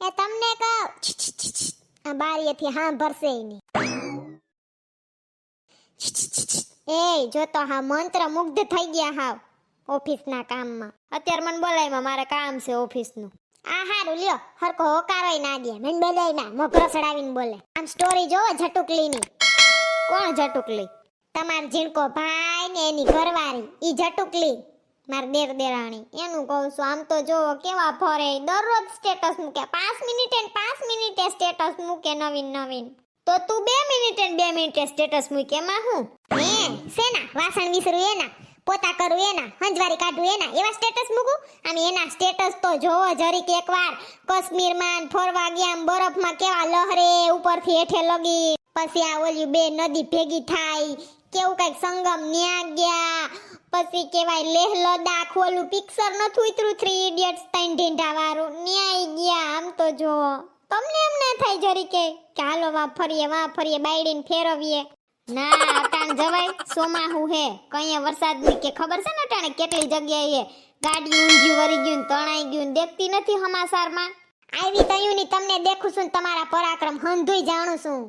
એ તમને કહું. બારીએથી હા ભરશે નહીં. એ જો તો હા મંત્ર મુગ્ધ થઈ ગયા હાવ ઓફિસના કામમાં. અત્યારે મને બોલાયમાં મારે કામ છે ઓફિસનું. આ હારું, લ્યો. હરકો હોકારોય ના દે મને બોલાય ના મગરો સડાવીને બોલે. આમ સ્ટોરી જોવો જટુકલીની કોણ જટુકલી તમાર ઝીણકો ભાઈ ને એની ઘરવાળી. ઈ જટુકલી માર દેર દેરાણી. એનું કહું છું, આમ તો જોવો કેવા ફરે દરરોજ સ્ટેટસ મૂકે. પાંચ મિનિટે પાંચ મિનિટે સ્ટેટસ મૂકે નવીન નવીન. તો તું બે મિનિટે બે મિનિટે સ્ટેટસ મૂકે. એમાં હું? હે સેના વાસણ વિસરું એના? પોતા કરું એના? હંજવારી કાઢું એના? એવા સ્ટેટસ મૂકું? આમ એના સ્ટેટસ તો જોવો જરીક એકવાર. કાશ્મીરમાં ફરવા ગયા બરફમાં કેવા લહરે ઉપરથી હેઠે લગી. પછી આ ઓલી બે નદી ભેગી થાય. કેવું કંઈક સંગમ ન્યા ગયા. પછી કહેવાય, લેહ લદાખ ઓલું પિક્ચર નથું ઉતરું થ્રી ઇડિયટ્સ તૈન ઢીંઢા વાળું ન્યાય ગયા, આમ તો જો તમને એમ ના થાય જરી કે ચાલો વા ફરીએ વા ફરીએ, બાયડીને ફેરવીએ. ના, અટાણ જવાય સોમાહુ હે. કઈ વરસાદની કે ખબર છે ને અટાણે કેટલી જગ્યાએ ગાડી ઊંઘ્યું વરી ગયું તણાઈ ગયું દેખતી નથી હમાસારમાં. આવી તયુની તમને દેખું છું તમારા પરાક્રમ હંધુઈ જાણું છું.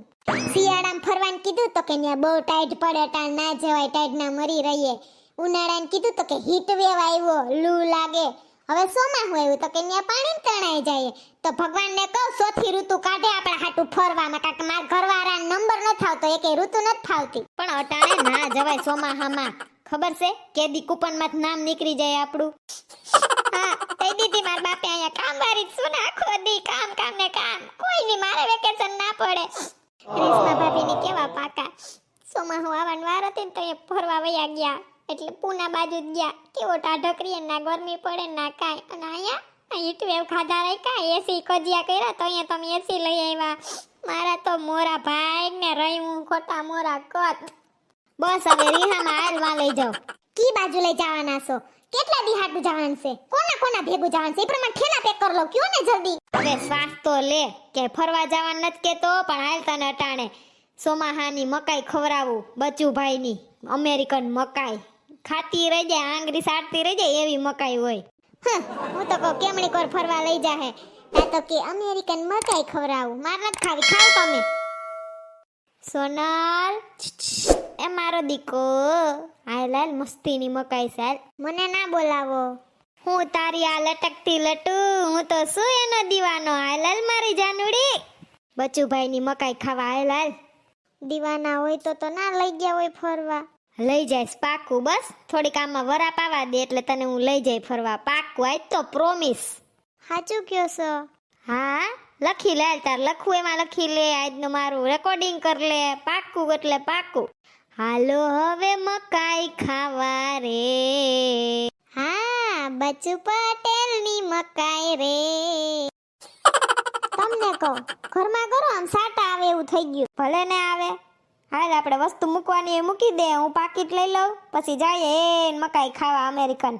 શિયાળામાં ફરવાનું કીધું તો કે ત્યાં બહુ ટાઈટ પડે ટાણ ના જવાય ટાઈટ ના મરી રહીએ. ઉનાળાને કીધું તો કે હીટ વેવ આવ્યો, લૂ લાગે. હવે સોમાં હોય તો કે ત્યાં પાણી તણાઈ જાય. તો ભગવાનને કહું, સોથી ઋતુ કાઢે આપણા હાટું ફરવામાં. કારણ કે મારા ઘરવાળા નંબર ન થાવતો એકે ઋતુ નથી થાવતી. પણ અટાણે ના જવાય સોમાહામાં ખબર છે? કેદી કૂપનમાં નામ નીકળી જાય આપણું. હા દીધી મારા બાપે અહીંયા કામ જ છું આખો દી કામ કામ ને કામ. કોઈ નહીં મારે વેકેશન ના પડે. રેશમા ભાભીની કેવા પાકા. સોમાં હું આવવાનું વાર હતી ને તો એ ફરવા વયા ગયા. એટલે પૂના બાજુ જ ગયા. કેવો ટાઢકરીએ ના ગરમી પડે ના કાંઈ. અને અહીંયા આ હીટ વેવ ખાધા કાંઈ. એસી કજિયા કર્યા તો અહીંયા તમે એસી લઈ આવ્યા. મારા તો મોરા ભાઈ ને રહ્યું ખોટા મોરા કત બસ હવે રીહામાં હાલવા લઈ જાઓ. કી બાજુ લઈ જવાના છો? કેટલા દી હાટું જવાનું છે? કોના કોના ભેગું જવાનું છે? એ પ્રમાણે ઠેલા પેક કરી લો, કયો ને જલ્દી. હવે શ્વાસ તો લે. કે ફરવા જવાનું નથી કેતો, પણ હાલ તને અટાણે. સોમાહાની મકાઈ ખવડાવું, બચુભાઈની, અમેરિકન મકાઈ. ખાતી રહી જાય આંગળી સાટતી રહી જાય એવી મકાઈ હોય. હં, તો કહું કેમણી કોર ફરવા લઈ જાહે? આ તો કે અમેરિકન મકાઈ ખવડાવું. માર નથી ખાવી. ખાવ તમે. સોનલ એ મારો દીકો. હાય લાલ મસ્તીની મકાઈ સાલ. મને ના બોલાવો. હું તારી આ લટકતી લટુ હું તો શું એનો દીવાનો? હાલ લાલ મારી જાનુડી બચુભાઈની મકાઈ ખાવા હાય લાલ દીવાના હોય તો તો ના લઈ ગયા હોય ફરવા. લઈ જઈશ પાક્કું બસ. થોડીક આમાં વરા પાવા દે એટલે તને હું લઈ જઈ ફરવા પાક્કું આજ તો પ્રોમિસ સાચું કયો છો? હા લખી લે તાર. લખવું એમાં લખી લે. આજનું મારું રેકોર્ડિંગ કર લે. પાક્કું એટલે પાક્કું હાલો હવે મકાઈ ખાવા રે. હા બચુ પટેલની મકાઈ રે. તમને કહો ઘરમાં કરો આમ સાટા આવે એવું થઈ ગયું. ભલે ને આવે. હાલ આપણે વસ્તુ મૂકવાની એ મૂકી દે હું પાકીટ લઈ લઉં પછી જાય એ મકાઈ ખાવા અમેરિકન.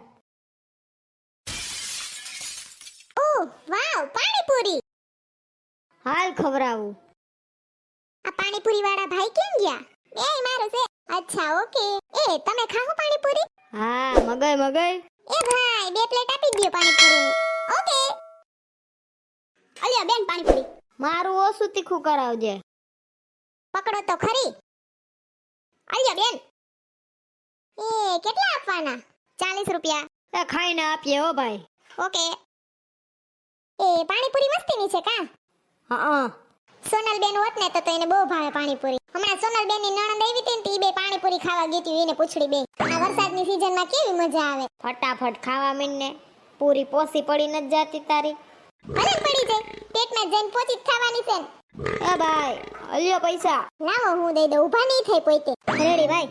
ઓ વાવ પાણીપુરી. હાલ ખવરાવું આ પાણીપુરી વાળા ભાઈ કેમ ગયા? એ મારો છે. અચ્છા ઓકે. એ તમે ખાઓ પાણીપુરી? હા મગઈ મગઈ એ ભાઈ બે પ્લેટ આપી દો પાણીપુરી ઓકે. અલ્યા બેન પાણીપુરી. મારું ઓછું તીખું કરાવજે. પકડો તો ખરી. અલ્યા બેન. એ કેટલા આપવાના? ચાલીસ રૂપિયા. એ ખાઈને આપીએ હો ભાઈ. ઓકે. એ પાણીપુરી મસ્તીની છે કા? હા સોનલ બેન હોત ને તો એને બહુ ભાવે પાણીપુરી. હમણાં સોનલ બેનની નણંદ આવી હતી ને તો ઈ બે પાણીપુરી ખાવા ગઈ હતી એને પૂછડી બે આ વરસાદની સીઝનમાં કેવી મજા આવે? ફટાફટ ખાવા મીંડને પૂરી પોસી પડી ન જાતી તારી. ભલે પડી જાય. પેટમાં જઈને પોચી જ ખાવાની છે એ ભાઈ. અલ્યો પૈસા. લાવો હું દઈ દઉં. ઊભા નહીં થઈ પોઈતે રેડી ભાઈ.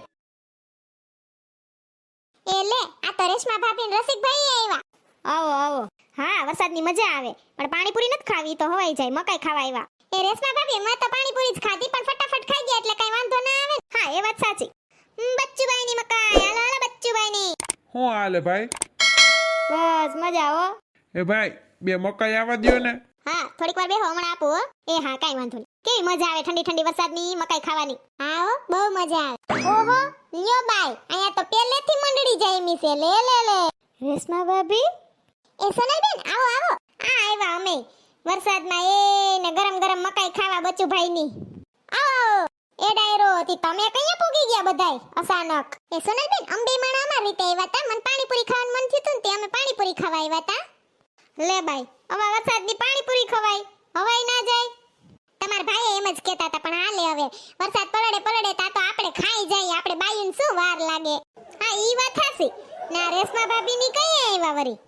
એ લે આ તો રેશમા ભાભી ને રસિકભાઈ આવ્યા આવો આવો. હા વરસાદની મજા આવે. પણ પાણીપુરી નથી ખાવી તો હવાઈ જાય. મકાઈ ખાવા આવ્યા એ રેશમા ભાભી મેં તો પાણીપુરી જ ખાધી પણ ફટાફટ ખાઈ ગયા એટલે કઈ વાંધો ના આવે. હા એ વાત સાચી. બચ્ચુભાઈ બચ્ચુભાઈની મકાઈ. હાલો હાલો બચ્ચુભાઈની હું હાલે ભાઈ? બસ મજા હો. એ ભાઈ બે મકાઈ આવવા દ્યો ને. હા થોડીક વાર બેહો હમણાં આપો હો. એ હા કાઈ વાંધો નહીં. કેવી મજા આવે ઠંડી ઠંડી વરસાદની મકાઈ ખાવાની? હા બહુ મજા આવે. ઓહો, લ્યો બાય અહીંયા તો પહેલેથી મંડળી જાય મી લે લે લે. રેશમા ભાભી? એ સોનલબેન આવો આવો. આ આવ્યા અમે. વરસાદમાં એ ને ગરમ ગરમ મકાઈ ખાવા બચુભાઈની. આવો એ ડાયરો થી તમે કઅહીંયા પૂગી ગયા બધાય? અચાનક. એ સોનલબેન અંબે માણા અમાર રીતે આવ્યા તા. મને પાણીપુરી ખાવાનું મન થયું હતું ને તે અમે પાણીપુરી ખાવા આવ્યા હતા લે બાઈ, હવે વરસાદની પાણીપુરી ખવાય. હવાય ના જાય. એમ જ કહેતા હતા પણ હાલે હવે. વરસાદ પડે પડે તા તો આપણે ખાઈ જાય આપણે બાયુને શું વાર લાગે? હા ઈ વાત હાસી ના રેશમા ભાભીની કઈ આવ્યા વરી?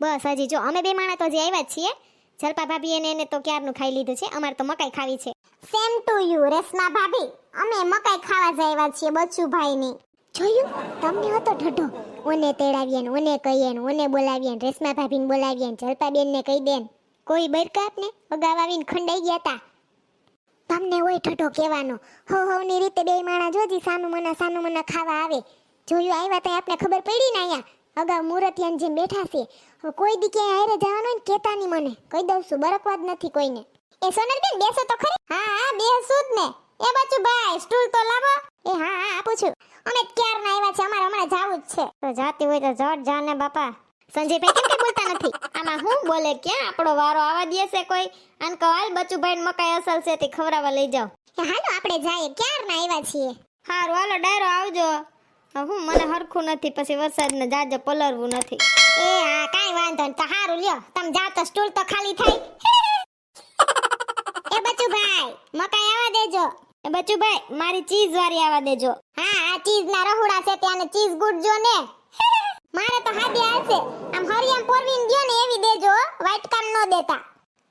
બસ હજી જો અમે બે માણા તો જે આવ્યા છીએ. જલપા ભાભી એને એને તો ક્યારનું ખાઈ લીધું છે? અમારે તો મકાઈ ખાવી છે. સેમ ટુ યુ રેશમા ભાભી. અમે મકાઈ ખાવા જ આવ્યા છીએ બચ્ચુભાઈની જોયું? તમને હતો ઢઢો. ઓને તેડાવીએ ને ઓને કહીએ ને ઓને બોલાવીએ ને રેશમા ભાભીને બોલાવીએ ને જલપા બેનને કહી દેન ને. કોઈ બરકા આપને અગાવ આવીને ખંડાઈ ગયા તા. તમને હોય ઠઠો કહેવાનો. હો હોની રીતે બે માણા જોજી, સાનું મના સાનું મના ખાવા આવે. જોયું, આવ્યા તો આપણે ખબર પડી ને અહીંયા. અગાઉ મુરતિયાન જેમ બેઠા છે. કોઈ દી ક્યાંય હારે જવાનું હોય ને કહેતા નહીં મને. કહી દઉં છું, બરકવા જ નથી કોઈને. એ સોનલબેન, બેસો તો ખરી. હા હા, બેસું જ ને. એ બચ્ચું ભાઈ, સ્ટૂલ તો લાવો. એ, હા હા, આપું છું. અમે ક્યારના આવ્યા છે અમારે હમણાં જાવું જ છે. તો જાતી હોય તો જટ જાને બાપા. સંજયભાઈ કેમ કે બોલતા નથી? આમાં હું બોલે ક્યાં આપણો વારો આવા દેશે કોઈ. આન કવાલ બચુભાઈ મકાઈ અસલ છે તે ખવરાવા લઈ જાઓ. હાલો આપણે જઈએ. ક્યારના આવ્યા છીએ? હારું હાલો ડાયરો આવજો. હું મને હરખું નથી. પછી વરસાદને જાજે પલરવું નથી. એ હા કાઈ વાંધો નહીં તો હારું લ્યો. તમે જાઓ તો સ્ટૂલ તો ખાલી થાય. એ બચુભાઈ મકાઈ આવા દેજો. એ બચુભાઈ મારી ચીઝ વાળી આવા દેજો. હા આ ચીઝ ના રહોડા છે ત્યાં ચીઝ ગુડજો ને. મારે તો હાથે હાલશે આમ હરિયામ પોરવીન ગયો ને એવી દેજો વ્હાઈટ કામ નો દેતા.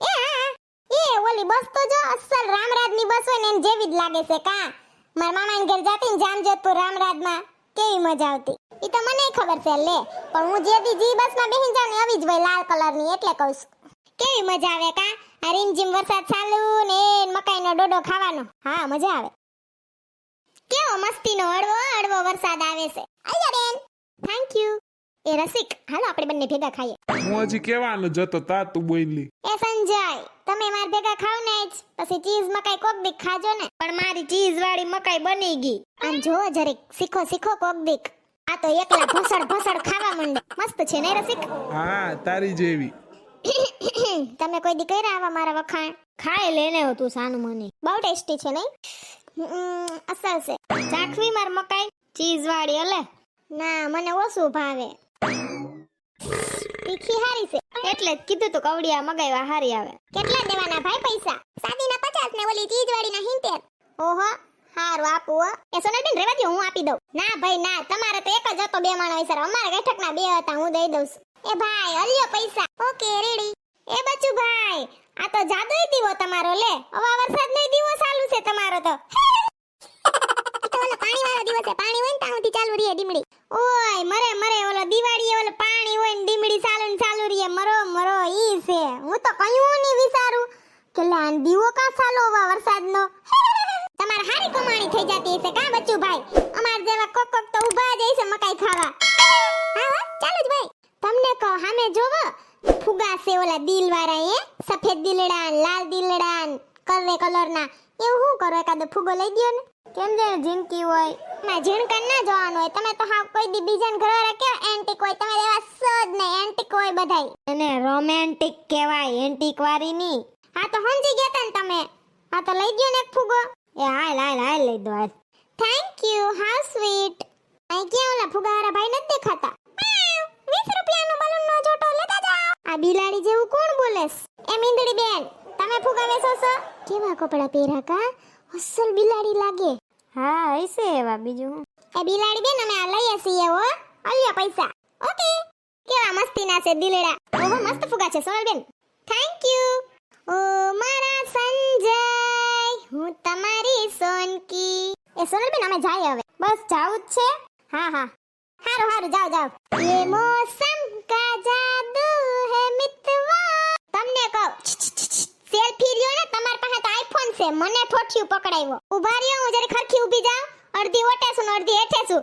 એ હા એ ઓલી બસ તો જો અસલ રામરાજની બસ હોય ને એમ જેવી જ લાગે છે કા. મારા મામાને ઘર જાતી ને જામજોધપુર રામરાજમાં કેવી મજા આવતી. ઈ તો મને ખબર છે, લે. પણ હું જે દી જી બસમાં બેહી જાઉં ને આવી જ હોય લાલ કલરની, એટલે કહું છું. કેવી મજા આવે કા? આ રીમઝીમ વરસાદ ચાલુ ને મકાઈનો ડોડો ખાવાનો. હા, મજા આવે. કેવો મસ્તીનો હળવો હળવો વરસાદ આવે છે. આયા બેન. થેન્ક યુ એ રસિક. હાલો આપણે બંને ભેગા ખાઈએ. હું હજી કેવાનો જતો તા તું બોલી એ સંજય તમે માર ભેગા ખાવ ને જ. પછી ચીઝ મકાઈ કોક દીક ખાજો ને. પણ મારી ચીઝ વાળી મકાઈ બની ગઈ. આમ જો જરીક શીખો શીખો કોક દીક. આ તો એકલા ભસડ ભસડ ખાવા માંડે. મસ્ત છે ને રસિક? હા તારી જેવી. તમે કોઈ દી કર્યા આવા મારા વખાણ? ખાઈ લેને હો તું સાનું મને. બહુ ટેસ્ટી છે નહીં? અસલ છે. ચાખવી માર મકાઈ? ચીઝ વાળી અલે? ના મને ઓછું ભાવે. તીખી હારી છે. એટલે જ કીધું તું કવડિયા મગાવ્યા હારી આવે. કેટલા દેવાના ભાઈ પૈસા? સાદીના 50 ને ઓલી વાળીના 70 ઓહો હારું આપું હો. એ સોનલબેન રેવા દો હું આપી દઉં. ના ભાઈ ના તમારે તો એક જ હતો બે માણસ સર અમારા બેઠકના બે હતા હું દઈ દઉં છું. એ ભાઈ હલ્યો પૈસા. Okay ready. એ બચુ ભાઈ આ તો જાદુઈ દીવો તમારો લે. હવે વરસાદનો દીવો ચાલુ છે તમારો તો. તો ઓલો પાણી વાળો દીવો છે પાણી હોય ને ત્યાં સુધી ચાલુ રહે ડીમડી. ઓય મરે મરે ઓલો દિવાળી ઓલો કયું નહીં વિચારું કે લાન દીવો કા સાલો વા વરસાદનો? તમાર હારી કમાણી થઈ જતી હશે કા બચ્ચુ ભાઈ અમાર જેવા કોક કોક તો ઊભા જ છે મકાઈ ખાવા. હા હા, ચાલો જ ભાઈ. તમને કહો, હામે જોવો. ફુગા છે ઓલા દિલ વાળા એ સફેદ દિલડા લાલ દિલડા કલરે કલરના. એવું શું કરો? એકાદો ફુગો લઈ દ્યો ને. કેમ જેને ઝીણકી હોય? ના ઝીણકણ ના જોવાનું હોય. તમે તો હા કોઈ દી બીજાને ઘરવાળા કેવા એન્ટિક હોય. તમે એવા સજ ને એન્ટિક હોય બધાય. એને રોમેન્ટિક કહેવાય એન્ટિક વાળી ની હા, તો સમજી ગયા તા ને તમે. હા, તો લઈ દ્યો ને એક ફુગો. એ, હાલ હાલ હાલ, લઈ દો હાલ. થેન્ક યુ હાઉ સ્વીટ અહીં ક્યાં ઓલા ફુગાવાળા ભાઈ નથી દેખાતા? વીસ રૂપિયાનો બલૂનનો જોટો લેતા જાઓ. આ બિલાડી જેવું કોણ બોલેસ એ મીંદડી બેન. તમે ફુગાને સોસો કેવા કપડા પહેરા કા? અસલ બિલાડી લાગે. હા હશે એવા બીજું એ બિલાડી બેન અમે આ લઈએ છીએ હો. અલ્યા પૈસા. ઓકે. કેવા મસ્તી ના છે દિલડા ઓહો મસ્ત ફુગા છે સોનલ બેન. થેન્ક યુ ઓ મારા સંજય હું તમારી સોનકી. એ સોનલ બેન અમે જાય હવે. બસ જાવું જ છે. હા હા. હારું હારું જાવ જાવ એ મોસમ કા જાદુ ખેલ ફીર્યો ને, તમાર પાસે આઈફોન છે. મને ઠોઠિયું પકડાવ્યો ઊભા રહ્યો હું, જરી ખરખી ઊભી જાઉં. અડધી ઓટે છું અડધી હેઠે છું.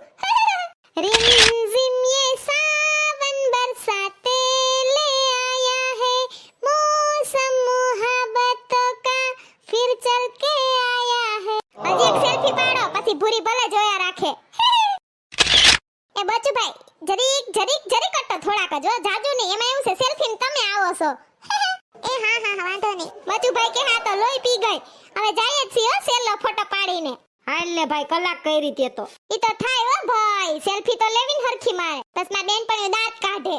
રીમ ઝીમ યે સાવન બરસાતે લે આયા હે. મોસમ મોહબ્બત કા ફિર ચલ કે આયા હે. હજી એક સેલ્ફી પાડો, પછી ભૂરી ભલે જોયા રાખે. એ બચુભાઈ, જરીક જરીક જરીક કટ્ટો થોડાક જો જાજુ નહીં, એમાં એવું છે સેલ્ફી તમે આવો છો. એ હા હા વાંધો નહીં. બચુભાઈ કે હા તો લોહી પી ગઈ. હવે જાય જ છીએ સેલ્લો ફોટો પાડીને. હાલ ને ભાઈ કલાક કઈ રીતે તો. ઈ તો થાય હો ભાઈ. સેલ્ફી તો લેવીને હરખી મારે. બસમાં બેન પણ દાંત કાઢે.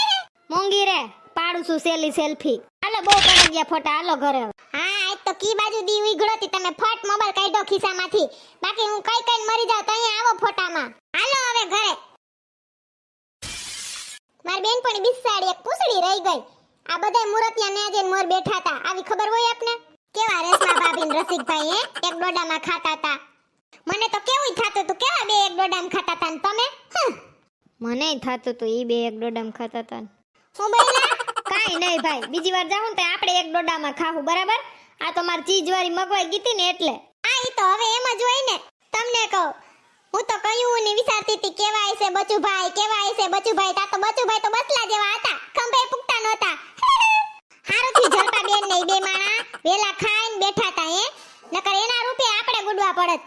મોંઘી રે. પાડું છું સેલી સેલ્ફી. હાલો બહુ પડી ગયા ફોટા. હાલો ઘરે હા આજ તો કી બાજુ દી ઉઘડોતી તમે ફટ મોબાઈલ કાઢો ખિસ્સામાંથી. બાકી હું કઈ કઈ મરી જાવ તો અહીંયા આવો ફોટામાં. હાલો હવે ઘરે. મારી બેન પણ બિસાડી એક પૂછડી રહી ગઈ. આ બધાય મુરત ને આજે મોર બેઠા હતા આવી ખબર હોય આપને? કેવા રેશમા ભાભી ને રસિકભાઈ હે? એક ડોડામાં ખાતા હતા મને તો કેવું થાતું તું. કેવા બે એક ડોડામાં ખાતા હતા ને તમે? મને થાતું તું ઈ બે એક ડોડામાં ખાતા હતા હું બોલ્યા? કાઈ નહીં ભાઈ. બીજી વાર જાઉં તો આપણે એક ડોડામાં ખાવું બરાબર? આ તો મારી ચીજ વાળી મગવાઈ ગીતી ને એટલે. આ ઈ તો હવે એમ જ હોય ને. તમને કહું હું તો કયું ને વિચારતી હતી કેવા હશે બચુભાઈ કેવા હશે બચુભાઈ. તા તો બચુભાઈ તો બસલા જેવા હતા ખંભે પુગતા નહોતા હારું થી જલપા બેન ને ઈ બે માણા વેલા ખાઈને બેઠા હતા હે નકર એના રૂપે આપણે ગુડવા પડત